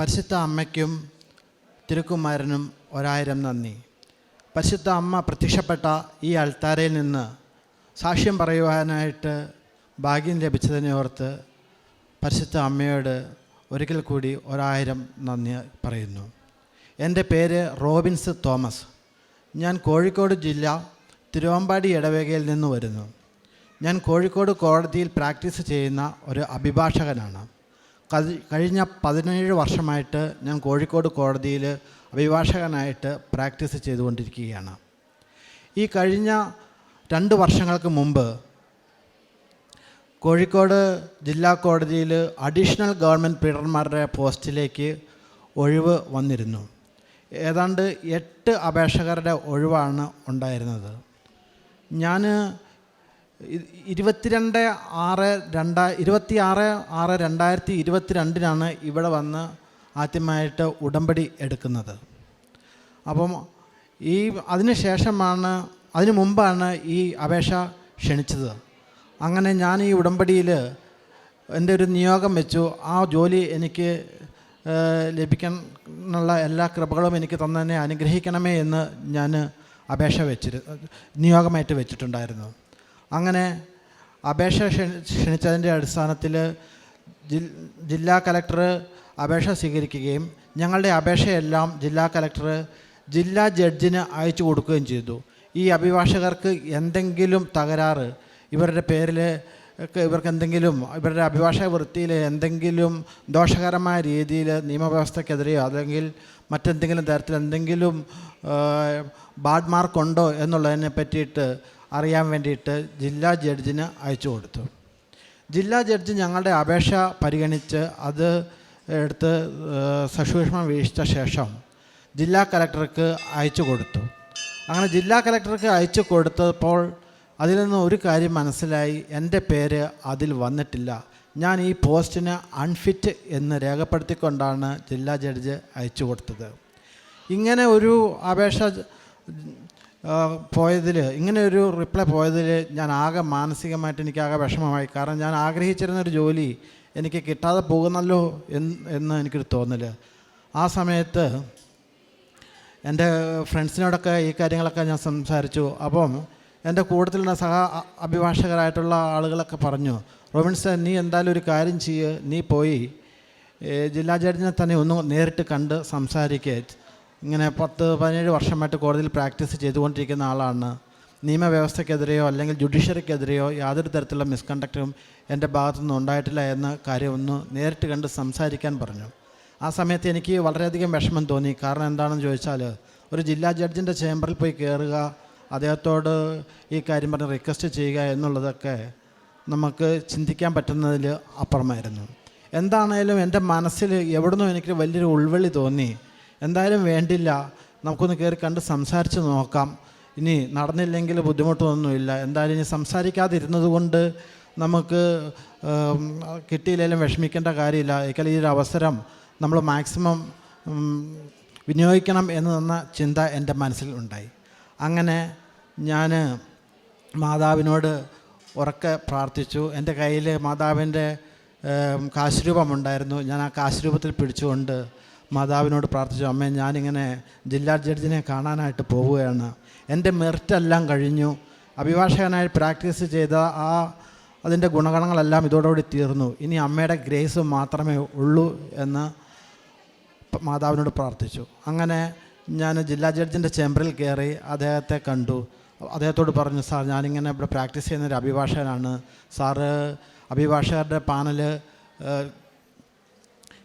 പരിശുദ്ധ അമ്മയ്ക്കും തിരുക്കുമാരനും ഒരായിരം നന്ദി. പരിശുദ്ധ അമ്മ പ്രത്യക്ഷപ്പെട്ട ഈ അൾത്താരയിൽ നിന്ന് സാക്ഷ്യം പറയുവാനായിട്ട് ഭാഗ്യം ലഭിച്ചതിനെ ഓർത്ത് പരിശുദ്ധ അമ്മയോട് ഒരിക്കൽ കൂടി ഒരായിരം നന്ദി പറയുന്നു. എന്റെ പേര് റോബിൻസ് തോമസ്. ഞാൻ കോഴിക്കോട് ജില്ല തിരുവമ്പാടി ഇടവേകയിൽ നിന്ന് വരുന്നു. ഞാൻ കോഴിക്കോട് കോടതിയിൽ പ്രാക്ടീസ് ചെയ്യുന്ന ഒരു അഭിഭാഷകനാണ്. കഴിഞ്ഞ പതിനേഴ് വർഷമായിട്ട് ഞാൻ കോഴിക്കോട് കോടതിയിൽ അഭിഭാഷകനായിട്ട് പ്രാക്ടീസ് ചെയ്തുകൊണ്ടിരിക്കുകയാണ്. ഈ കഴിഞ്ഞ രണ്ട് വർഷങ്ങൾക്ക് മുമ്പ് കോഴിക്കോട് ജില്ലാ കോടതിയിൽ അഡീഷണൽ ഗവൺമെന്റ് പീഡർമാരുടെ പോസ്റ്റിലേക്ക് ഒഴിവ് വന്നിരുന്നു. ഏതാണ്ട് എട്ട് അപേക്ഷകരുടെ ഒഴിവാണ് ഉണ്ടായിരുന്നത്. ഞാൻ ഇരുപത്തിരണ്ട് ആറ് രണ്ടാ ഇരുപത്തി ആറ് ആറ് രണ്ടായിരത്തി ഇരുപത്തി രണ്ടിനാണ് ഇവിടെ വന്ന് ആദ്യമായിട്ട് ഉടമ്പടി എടുക്കുന്നത്. അപ്പം ഈ അതിന് ശേഷമാണ് അതിനു മുമ്പാണ് ഈ അപേക്ഷ ക്ഷണിച്ചത്. അങ്ങനെ ഞാൻ ഈ ഉടമ്പടിയിൽ എന്റെ ഒരു നിയോഗം വെച്ചു. ആ ജോലി എനിക്ക് ലഭിക്കാനുള്ള എല്ലാ കൃപകളും എനിക്ക് തന്നെ അനുഗ്രഹിക്കണമേ എന്ന് ഞാൻ അപേക്ഷ വെച്ചിരുന്നു നിയോഗമായിട്ട് വെച്ചിട്ടുണ്ടായിരുന്നു. അങ്ങനെ അപേക്ഷ ക്ഷണി ക്ഷണിച്ചതിന്റെ അടിസ്ഥാനത്തിൽ ജില്ലാ കലക്ടർ അപേക്ഷ സ്വീകരിക്കുകയും ഞങ്ങളുടെ അപേക്ഷയെല്ലാം ജില്ലാ കലക്ടർ ജില്ലാ ജഡ്ജിന് അയച്ചു കൊടുക്കുകയും ചെയ്തു. ഈ അഭിഭാഷകർക്ക് എന്തെങ്കിലും തകരാറ് ഇവരുടെ പേരിൽ ഇവർക്ക് എന്തെങ്കിലും ഇവരുടെ അഭിഭാഷക വൃത്തിയിൽ എന്തെങ്കിലും ദോഷകരമായ രീതിയിൽ നിയമവ്യവസ്ഥക്കെതിരെയോ അല്ലെങ്കിൽ മറ്റെന്തെങ്കിലും തരത്തിൽ എന്തെങ്കിലും ബാഡ് മാർക്കുണ്ടോ എന്നുള്ളതിനെ പറ്റിയിട്ട് അറിയാൻ വേണ്ടിയിട്ട് ജില്ലാ ജഡ്ജിന് അയച്ചു കൊടുത്തു. ജില്ലാ ജഡ്ജി ഞങ്ങളുടെ അപേക്ഷ പരിഗണിച്ച് അത് എടുത്ത് സസൂക്ഷ്മം വീക്ഷിച്ച ശേഷം ജില്ലാ കലക്ടർക്ക് അയച്ചു കൊടുത്തു. അങ്ങനെ ജില്ലാ കലക്ടർക്ക് അയച്ചു കൊടുത്തപ്പോൾ അതിൽ നിന്ന് ഒരു കാര്യം മനസ്സിലായി. എന്റെ പേര് അതിൽ വന്നിട്ടില്ല. ഞാൻ ഈ പോസ്റ്റിന് അൺഫിറ്റ് എന്ന് രേഖപ്പെടുത്തിക്കൊണ്ടാണ് ജില്ലാ ജഡ്ജ് അയച്ചു കൊടുത്തത്. ഇങ്ങനെ ഒരു അപേക്ഷ പോയതിൽ ഇങ്ങനെ ഒരു റിപ്ലൈ പോയതിൽ ഞാൻ ആകെ മാനസികമായിട്ട് എനിക്ക് ആകെ വിഷമമായി. കാരണം ഞാൻ ആഗ്രഹിച്ചിരുന്നൊരു ജോലി എനിക്ക് കിട്ടാതെ പോകുന്നല്ലോ എന്ന് എനിക്കൊരു തോന്നൽ ആ സമയത്ത് എന്റെ ഫ്രണ്ട്സിനോടൊക്കെ ഈ കാര്യങ്ങളൊക്കെ ഞാൻ സംസാരിച്ചു. അപ്പം എന്റെ കൂട്ടത്തിലുള്ള സഹ അഭിഭാഷകരായിട്ടുള്ള ആളുകളൊക്കെ പറഞ്ഞു റോബിൻസൺ നീ എന്തായാലും ഒരു കാര്യം ചെയ്യ്. നീ പോയി ജില്ലാ ജഡ്ജിനെ തന്നെ ഒന്ന് നേരിട്ട് കണ്ട് സംസാരിക്കുക ഇങ്ങനെ പത്ത് പതിനേഴ് വർഷമായിട്ട് കോടതിയിൽ പ്രാക്ടീസ് ചെയ്തുകൊണ്ടിരിക്കുന്ന ആളാണ്. നിയമവ്യവസ്ഥക്കെതിരെയോ അല്ലെങ്കിൽ ജുഡീഷ്യറിക്കെതിരെയോ യാതൊരു തരത്തിലുള്ള മിസ്കണ്ടക്റ്റും എന്റെ ഭാഗത്തുനിന്ന് ഉണ്ടായിട്ടില്ല എന്ന കാര്യം ഒന്ന് നേരിട്ട് കണ്ട് സംസാരിക്കാൻ പറഞ്ഞു. ആ സമയത്ത് എനിക്ക് വളരെയധികം വിഷമം തോന്നി. കാരണം എന്താണെന്ന് ചോദിച്ചാൽ ഒരു ജില്ലാ ജഡ്ജിന്റെ ചേംബറിൽ പോയി കയറുക അദ്ദേഹത്തോട് ഈ കാര്യം പറഞ്ഞ് റിക്വസ്റ്റ് ചെയ്യുക എന്നുള്ളതൊക്കെ നമുക്ക് ചിന്തിക്കാൻ പറ്റുന്നതിൽ അപ്പുറമായിരുന്നു. എന്താണേലും എന്റെ മനസ്സിൽ എവിടുന്നോ എനിക്ക് വലിയൊരു ഉൾവെളി തോന്നി. എന്തായാലും വേണ്ടില്ല. നമുക്കൊന്ന് കയറി കണ്ട് സംസാരിച്ച് നോക്കാം. ഇനി നടന്നില്ലെങ്കിൽ ബുദ്ധിമുട്ടൊന്നുമില്ല. എന്തായാലും ഇനി സംസാരിക്കാതിരുന്നത് കൊണ്ട് നമുക്ക് കിട്ടിയില്ലെങ്കിലും വിഷമിക്കേണ്ട കാര്യമില്ല. ഏക്കാൾ ഈ ഒരു അവസരം നമ്മൾ മാക്സിമം വിനിയോഗിക്കണം എന്ന് തന്ന ചിന്ത എന്റെ മനസ്സിൽ ഉണ്ടായി. അങ്ങനെ ഞാൻ മാതാവിനോട് ഉറക്കെ പ്രാർത്ഥിച്ചു. എന്റെ കയ്യിൽ മാതാവിന്റെ കാശുരൂപമുണ്ടായിരുന്നു കാശ് രൂപമുണ്ടായിരുന്നു ഞാൻ ആ കാശുരൂപത്തിൽ പിടിച്ചുകൊണ്ട് മാതാവിനോട് പ്രാർത്ഥിച്ചു അമ്മേ ഞാനിങ്ങനെ ജില്ലാ ജഡ്ജിനെ കാണാനായിട്ട് പോവുകയാണ്. എന്റെ മെറിറ്റെല്ലാം കഴിഞ്ഞു. അഭിഭാഷകനായി പ്രാക്ടീസ് ചെയ്ത ആ അതിന്റെ ഗുണഗണങ്ങളെല്ലാം ഇതോടുകൂടി തീർന്നു. ഇനി അമ്മയുടെ ഗ്രേസ് മാത്രമേ ഉള്ളൂ എന്ന് മാതാവിനോട് പ്രാർത്ഥിച്ചു. അങ്ങനെ ഞാൻ ജില്ലാ ജഡ്ജിന്റെ ചേംബറിൽ കയറി അദ്ദേഹത്തെ കണ്ടു. അദ്ദേഹത്തോട് പറഞ്ഞു സാർ ഞാനിങ്ങനെ ഇവിടെ പ്രാക്ടീസ് ചെയ്യുന്ന ഒരു അഭിഭാഷകനാണ്. സാറ് അഭിഭാഷകരുടെ പാനൽ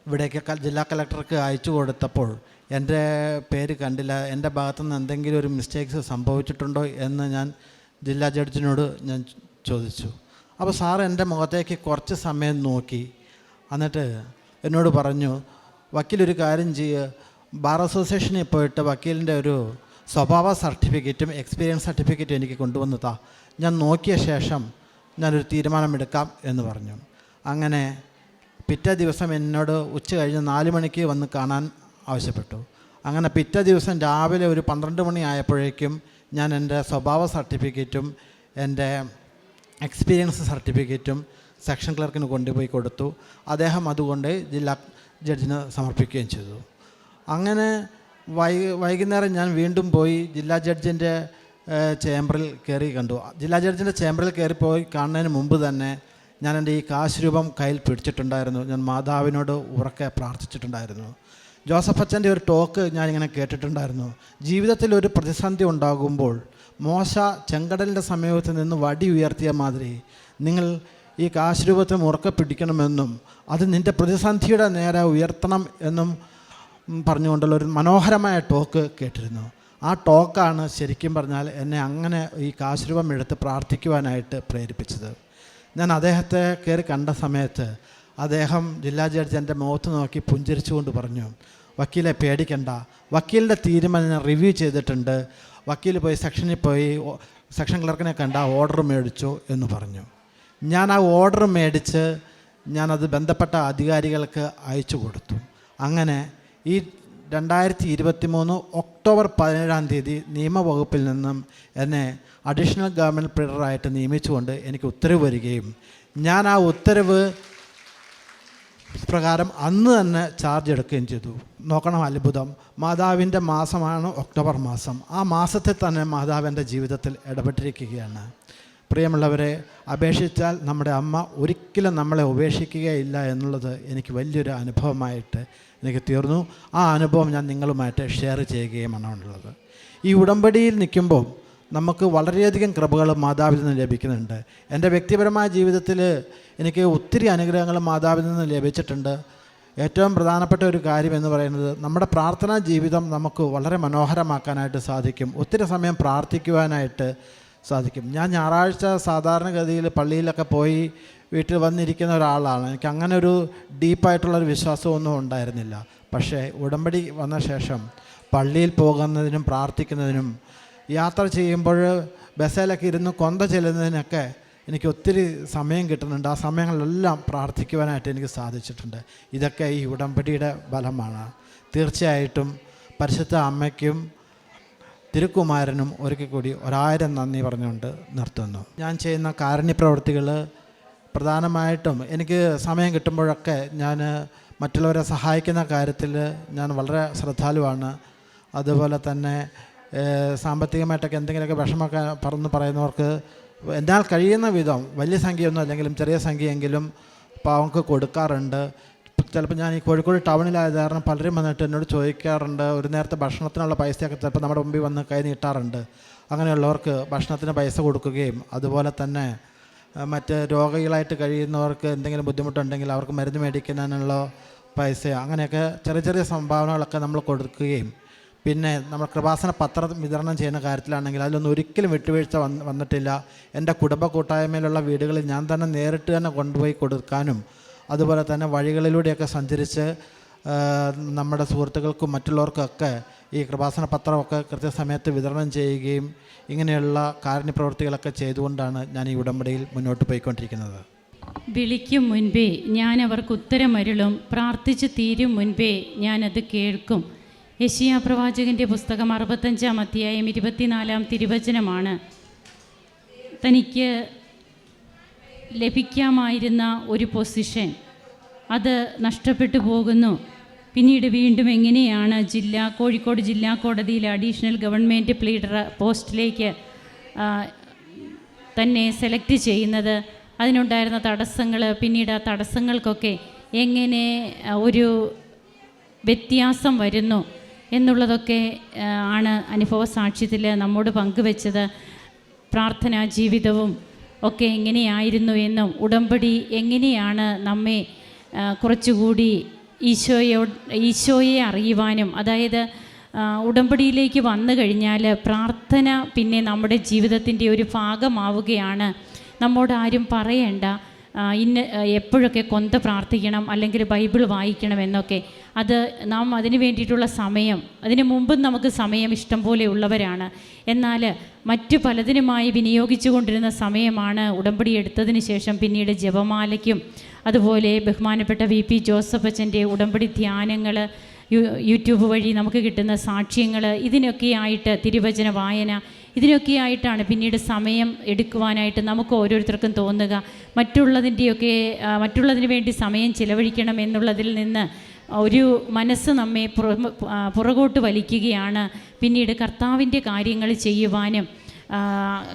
ഇവിടേക്ക് ജില്ലാ കളക്ടർക്ക് അയച്ചു കൊടുത്തപ്പോൾ എന്റെ പേര് കണ്ടില്ല. എന്റെ ഭാഗത്തു നിന്ന് എന്തെങ്കിലും ഒരു മിസ്റ്റേക്സ് സംഭവിച്ചിട്ടുണ്ടോ എന്ന് ഞാൻ ജില്ലാ ജഡ്ജിനോട് ഞാൻ ചോദിച്ചു. അപ്പോൾ സാർ എന്റെ മുഖത്തേക്ക് കുറച്ച് സമയം നോക്കി. എന്നിട്ട് എന്നോട് പറഞ്ഞു വക്കീലൊരു കാര്യം ചെയ്യുക ബാർ അസോസിയേഷനിൽ പോയിട്ട് വക്കീലിന്റെ ഒരു സ്വഭാവ സർട്ടിഫിക്കറ്റും എക്സ്പീരിയൻസ് സർട്ടിഫിക്കറ്റും എനിക്ക് കൊണ്ടുവന്നു താ. ഞാൻ നോക്കിയ ശേഷം ഞാനൊരു തീരുമാനമെടുക്കാം എന്ന് പറഞ്ഞു. അങ്ങനെ പിറ്റേ ദിവസം എന്നോട് ഉച്ച കഴിഞ്ഞ് നാല് മണിക്ക് വന്ന് കാണാൻ ആവശ്യപ്പെട്ടു. അങ്ങനെ പിറ്റേ ദിവസം രാവിലെ ഒരു പന്ത്രണ്ട് മണി ആയപ്പോഴേക്കും ഞാൻ എന്റെ സ്വഭാവ സർട്ടിഫിക്കറ്റും എന്റെ എക്സ്പീരിയൻസ് സർട്ടിഫിക്കറ്റും സെക്ഷൻ ക്ലർക്കിന് കൊണ്ടുപോയി കൊടുത്തു. അദ്ദേഹം അതുകൊണ്ട് ജില്ലാ ജഡ്ജിന് സമർപ്പിക്കുകയും ചെയ്തു. അങ്ങനെ വൈ വൈകുന്നേരം ഞാൻ വീണ്ടും പോയി ജില്ലാ ജഡ്ജിന്റെ ചേംബറിൽ കയറി കണ്ടു. ജില്ലാ ജഡ്ജിന്റെ ചേംബറിൽ കയറി പോയി കാണുന്നതിന് മുമ്പ് തന്നെ ഞാൻ എന്റെ ഈ കാശ് രൂപം കയ്യിൽ പിടിച്ചിട്ടുണ്ടായിരുന്നു. ഞാൻ മാതാവിനോട് ഉറക്കെ പ്രാർത്ഥിച്ചിട്ടുണ്ടായിരുന്നു. ജോസഫ് അച്ഛന്റെ ഒരു ടോക്ക് ഞാനിങ്ങനെ കേട്ടിട്ടുണ്ടായിരുന്നു. ജീവിതത്തിൽ ഒരു പ്രതിസന്ധി ഉണ്ടാകുമ്പോൾ മോശ ചെങ്കടലിന്റെ സമീപത്ത് നിന്ന് വടി ഉയർത്തിയ മാതിരി നിങ്ങൾ ഈ കാശ് രൂപത്തെ ഉറക്കെ പിടിക്കണമെന്നും അത് നിന്റെ പ്രതിസന്ധിയുടെ നേരെ ഉയർത്തണം എന്നും പറഞ്ഞുകൊണ്ടുള്ള ഒരു മനോഹരമായ ടോക്ക് കേട്ടിരുന്നു. ആ ടോക്കാണ് ശരിക്കും പറഞ്ഞാൽ എന്നെ അങ്ങനെ ഈ കാശ് രൂപം എടുത്ത് പ്രാർത്ഥിക്കുവാനായിട്ട് പ്രേരിപ്പിച്ചത്. ഞാൻ അദ്ദേഹത്തെ കയറി കണ്ട സമയത്ത് അദ്ദേഹം ജില്ലാ ജഡ്ജി എന്റെ മുഖത്ത് നോക്കി പുഞ്ചിരിച്ചുകൊണ്ട് പറഞ്ഞു വക്കീലെ പേടിക്കണ്ട. വക്കീലിന്റെ തീരുമാനം ഞാൻ റിവ്യൂ ചെയ്തിട്ടുണ്ട്. വക്കീൽ പോയി സെക്ഷനിൽ പോയി സെക്ഷൻ ക്ലർക്കിനെ കണ്ട ഓർഡർ മേടിച്ചു എന്ന് പറഞ്ഞു. ഞാൻ ആ ഓർഡർ മേടിച്ച് ഞാനത് ബന്ധപ്പെട്ട അധികാരികൾക്ക് അയച്ചു കൊടുത്തു. അങ്ങനെ ഈ രണ്ടായിരത്തി ഇരുപത്തി മൂന്ന് ഒക്ടോബർ പതിനേഴാം തീയതി നിയമവകുപ്പിൽ നിന്നും എന്നെ അഡീഷണൽ ഗവൺമെന്റ് പ്രീഡറായിട്ട് നിയമിച്ചുകൊണ്ട് എനിക്ക് ഉത്തരവ് വരികയും ഞാൻ ആ ഉത്തരവ് പ്രകാരം അന്ന് തന്നെ ചാർജ് എടുക്കുകയും ചെയ്തു. നോക്കണം അത്ഭുതം. മാതാവിന്റെ മാസമാണ് ഒക്ടോബർ മാസം. ആ മാസത്തിൽ തന്നെ മാതാവിന്റെ ജീവിതത്തിൽ ഇടപെട്ടിരിക്കുകയാണ്. പ്രിയമുള്ളവരെ അപേക്ഷിച്ചാൽ നമ്മുടെ അമ്മ ഒരിക്കലും നമ്മളെ ഉപേക്ഷിക്കുകയില്ല എന്നുള്ളത് എനിക്ക് വലിയൊരു അനുഭവമായിട്ട് എനിക്ക് തീർന്നു. ആ അനുഭവം ഞാൻ നിങ്ങളുമായിട്ട് ഷെയർ ചെയ്യുകയുമാണ് ഉള്ളത്. ഈ ഉടമ്പടിയിൽ നിൽക്കുമ്പോൾ നമുക്ക് വളരെയധികം കൃപകൾ മാതാവിൽ നിന്ന് ലഭിക്കുന്നുണ്ട്. എന്റെ വ്യക്തിപരമായ ജീവിതത്തിൽ എനിക്ക് ഒത്തിരി അനുഗ്രഹങ്ങൾ മാതാവിൽ നിന്ന് ലഭിച്ചിട്ടുണ്ട്. ഏറ്റവും പ്രധാനപ്പെട്ട ഒരു കാര്യം എന്ന് പറയുന്നത് നമ്മുടെ പ്രാർത്ഥനാ ജീവിതം നമുക്ക് വളരെ മനോഹരമാക്കാനായിട്ട് സാധിക്കും. ഒത്തിരി സമയം പ്രാർത്ഥിക്കുവാനായിട്ട് സാധിക്കും. ഞാൻ ഞായറാഴ്ച സാധാരണഗതിയിൽ പള്ളിയിലൊക്കെ പോയി വീട്ടിൽ വന്നിരിക്കുന്ന ഒരാളാണ്. എനിക്ക് അങ്ങനെ ഒരു ഡീപ്പായിട്ടുള്ളൊരു വിശ്വാസമൊന്നും ഉണ്ടായിരുന്നില്ല. പക്ഷേ ഉടമ്പടി വന്ന ശേഷം പള്ളിയിൽ പോകുന്നതിനും പ്രാർത്ഥിക്കുന്നതിനും യാത്ര ചെയ്യുമ്പോൾ ബസ്സിലൊക്കെ ഇരുന്ന് കൊന്ത ചെല്ലുന്നതിനൊക്കെ എനിക്ക് ഒത്തിരി സമയം കിട്ടുന്നുണ്ട്. ആ സമയങ്ങളിലെല്ലാം പ്രാർത്ഥിക്കുവാനായിട്ട് എനിക്ക് സാധിച്ചിട്ടുണ്ട്. ഇതൊക്കെ ഈ ഉടമ്പടിയുടെ ഫലമാണ്. തീർച്ചയായിട്ടും പരിശുദ്ധ അമ്മയ്ക്കും തിരുക്കുമാരനും ഒരിക്കൽ കൂടി ഒരായിരം നന്ദി പറഞ്ഞുകൊണ്ട് നിർത്തുന്നു. ഞാൻ ചെയ്യുന്ന കാരുണ്യപ്രവൃത്തികൾ പ്രധാനമായിട്ടും എനിക്ക് സമയം കിട്ടുമ്പോഴൊക്കെ ഞാൻ മറ്റുള്ളവരെ സഹായിക്കുന്ന കാര്യത്തിൽ ഞാൻ വളരെ ശ്രദ്ധാലുവാണ്. അതുപോലെ തന്നെ സാമ്പത്തികമായിട്ടൊക്കെ എന്തെങ്കിലുമൊക്കെ വിഷമമൊക്കെ പറന്ന് പറയുന്നവർക്ക് എന്നാൽ കഴിയുന്ന വിധം വലിയ സംഖ്യയൊന്നും അല്ലെങ്കിലും ചെറിയ സംഖ്യയെങ്കിലും പാവങ്ങൾക്ക് കൊടുക്കാറുണ്ട്. ചിലപ്പോൾ ഞാൻ ഈ കോഴിക്കോട് ടൗണിലായത് കാരണം പലരും വന്നിട്ട് എന്നോട് ചോദിക്കാറുണ്ട് ഒരു നേരത്തെ ഭക്ഷണത്തിനുള്ള പൈസയൊക്കെ ചിലപ്പോൾ നമ്മുടെ മുമ്പിൽ വന്ന് കൈ നീട്ടാറുണ്ട്. അങ്ങനെയുള്ളവർക്ക് ഭക്ഷണത്തിന് പൈസ കൊടുക്കുകയും അതുപോലെ തന്നെ മറ്റ് രോഗികളായിട്ട് കഴിയുന്നവർക്ക് എന്തെങ്കിലും ബുദ്ധിമുട്ടുണ്ടെങ്കിൽ അവർക്ക് മരുന്ന് മേടിക്കുന്നതിനുള്ള പൈസ അങ്ങനെയൊക്കെ ചെറിയ ചെറിയ സംഭാവനകളൊക്കെ നമ്മൾ കൊടുക്കുകയും പിന്നെ നമ്മൾ കൃപാസന പത്രം വിതരണം ചെയ്യുന്ന കാര്യത്തിലാണെങ്കിൽ അതിലൊന്നും ഒരിക്കലും വിട്ടുവീഴ്ച വന്ന് വന്നിട്ടില്ല. എന്റെ കുടുംബ കൂട്ടായ്മയിലുള്ള വീടുകളിൽ ഞാൻ തന്നെ നേരിട്ട് തന്നെ കൊണ്ടുപോയി കൊടുക്കാനും അതുപോലെ തന്നെ വഴികളിലൂടെയൊക്കെ സഞ്ചരിച്ച് നമ്മുടെ സുഹൃത്തുക്കൾക്കും മറ്റുള്ളവർക്കൊക്കെ ഈ കൃപാസന പത്രമൊക്കെ കൃത്യസമയത്ത് വിതരണം ചെയ്യുകയും ഇങ്ങനെയുള്ള കാരുണ്യപ്രവൃത്തികളൊക്കെ ചെയ്തുകൊണ്ടാണ് ഞാൻ ഈ ഉടമ്പടിയിൽ മുന്നോട്ട് പോയിക്കൊണ്ടിരിക്കുന്നത്. വിളിക്കും മുൻപേ ഞാൻ അവർക്ക് ഉത്തരമരുളും പ്രാർത്ഥിച്ചു തീരും മുൻപേ ഞാനത് കേൾക്കും. യശിയ പ്രവാചകന്റെ പുസ്തകം അറുപത്തഞ്ചാം അധ്യായം ഇരുപത്തിനാലാം തിരുവചനമാണ്. തനിക്ക് ലഭിക്കാമായിരുന്ന ഒരു പൊസിഷൻ അത് നഷ്ടപ്പെട്ടു പോകുന്നു. പിന്നീട് വീണ്ടും എങ്ങനെയാണ് ജില്ലാ കോഴിക്കോട് ജില്ലാ കോടതിയിൽ അഡീഷണൽ ഗവൺമെന്റ് പ്ലീഡർ പോസ്റ്റിലേക്ക് തന്നെ സെലക്ട് ചെയ്യുന്നത്? അതിനുണ്ടായിരുന്ന തടസ്സങ്ങൾ പിന്നീട് ആ തടസ്സങ്ങൾക്കൊക്കെ എങ്ങനെ ഒരു വ്യത്യാസം വരുന്നു എന്നുള്ളതൊക്കെ ആണ് അനുഭവ സാക്ഷ്യത്തിൽ നമ്മോട് പങ്കുവെച്ചത്. പ്രാർത്ഥനാ ജീവിതവും ഒക്കെ എങ്ങനെയായിരുന്നു എന്നും ഉടമ്പടി എങ്ങനെയാണ് നമ്മെ കുറച്ചുകൂടി ഈശോയോ ഈശോയെ അറിയുവാനും അതായത് ഉടമ്പടിയിലേക്ക് വന്നു കഴിഞ്ഞാൽ പ്രാർത്ഥന പിന്നെ നമ്മുടെ ജീവിതത്തിന്റെ ഒരു ഭാഗമാവുകയാണ്. നമ്മോട് ആരും പറയണ്ട. ഇന്ന എപ്പോഴൊക്കെ കൊന്ത പ്രാർത്ഥിക്കണം അല്ലെങ്കിൽ ബൈബിൾ വായിക്കണം എന്നൊക്കെ. അത് നാം അതിന് വേണ്ടിയിട്ടുള്ള സമയം അതിന് മുമ്പും നമുക്ക് സമയം ഇഷ്ടം പോലെ ഉള്ളവരാണ്. എന്നാൽ മറ്റു പലതിനുമായി വിനിയോഗിച്ചു കൊണ്ടിരുന്ന സമയമാണ് ഉടമ്പടി എടുത്തതിന് ശേഷം പിന്നീട് ജപമാലയ്ക്കും അതുപോലെ ബഹുമാനപ്പെട്ട വി പി ജോസഫ് അച്ഛന്റെ ഉടമ്പടി ധ്യാനങ്ങൾ യൂട്യൂബ് വഴി നമുക്ക് കിട്ടുന്ന സാക്ഷ്യങ്ങൾ ഇതിനൊക്കെയായിട്ട് തിരുവചന വായന ഇതിനൊക്കെയായിട്ടാണ് പിന്നീട് സമയം എടുക്കുവാനായിട്ട് നമുക്ക് ഓരോരുത്തർക്കും തോന്നുക. മറ്റുള്ളതിന്റെയൊക്കെ മറ്റുള്ളതിന് വേണ്ടി സമയം ചിലവഴിക്കണം എന്നുള്ളതിൽ നിന്ന് ഒരു മനസ്സ് നമ്മെ പുറ- പുറകോട്ട് വലിക്കുകയാണ്. പിന്നീട് കർത്താവിന്റെ കാര്യങ്ങൾ ചെയ്യുവാനും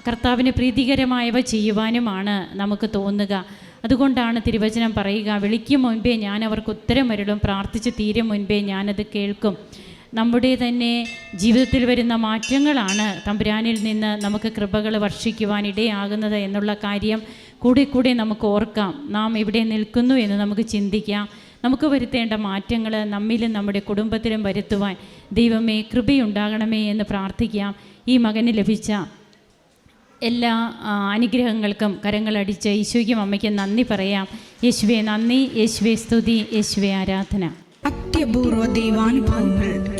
കർത്താവിന് പ്രീതികരമായവ ചെയ്യുവാനുമാണ് നമുക്ക് തോന്നുക. അതുകൊണ്ടാണ് തിരുവചനം പറയുക വിളിക്കും മുൻപേ ഞാൻ അവർക്ക് ഉത്തരം വരളും പ്രാർത്ഥിച്ച് തീരും മുൻപേ ഞാനത് കേൾക്കും. നമ്മുടെ തന്നെ ജീവിതത്തിൽ വരുന്ന മാറ്റങ്ങളാണ് തമ്പുരാനിൽ നിന്ന് നമുക്ക് കൃപകൾ വർഷിക്കുവാൻ ഇടയാകുന്നത് എന്നുള്ള കാര്യം കൂടി കൂടി നമുക്ക് ഓർക്കാം. നാം ഇവിടെ നിൽക്കുന്നു എന്ന് നമുക്ക് ചിന്തിക്കാം. നമുക്ക് വരുത്തേണ്ട മാറ്റങ്ങൾ നമ്മിലും നമ്മുടെ കുടുംബത്തിലും വരുത്തുവാൻ ദൈവമേ കൃപയുണ്ടാകണമേ എന്ന് പ്രാർത്ഥിക്കാം. ഈ മകന് ലഭിച്ച എല്ലാ അനുഗ്രഹങ്ങൾക്കും കരങ്ങളടിച്ച് ഈശോയ്ക്കും അമ്മയ്ക്ക് നന്ദി പറയാം. യേശുവെ നന്ദി യേശുവെ സ്തുതി യേശുവെ ആരാധന. അത്യപൂർവ ദൈവാനുഭവങ്ങൾ.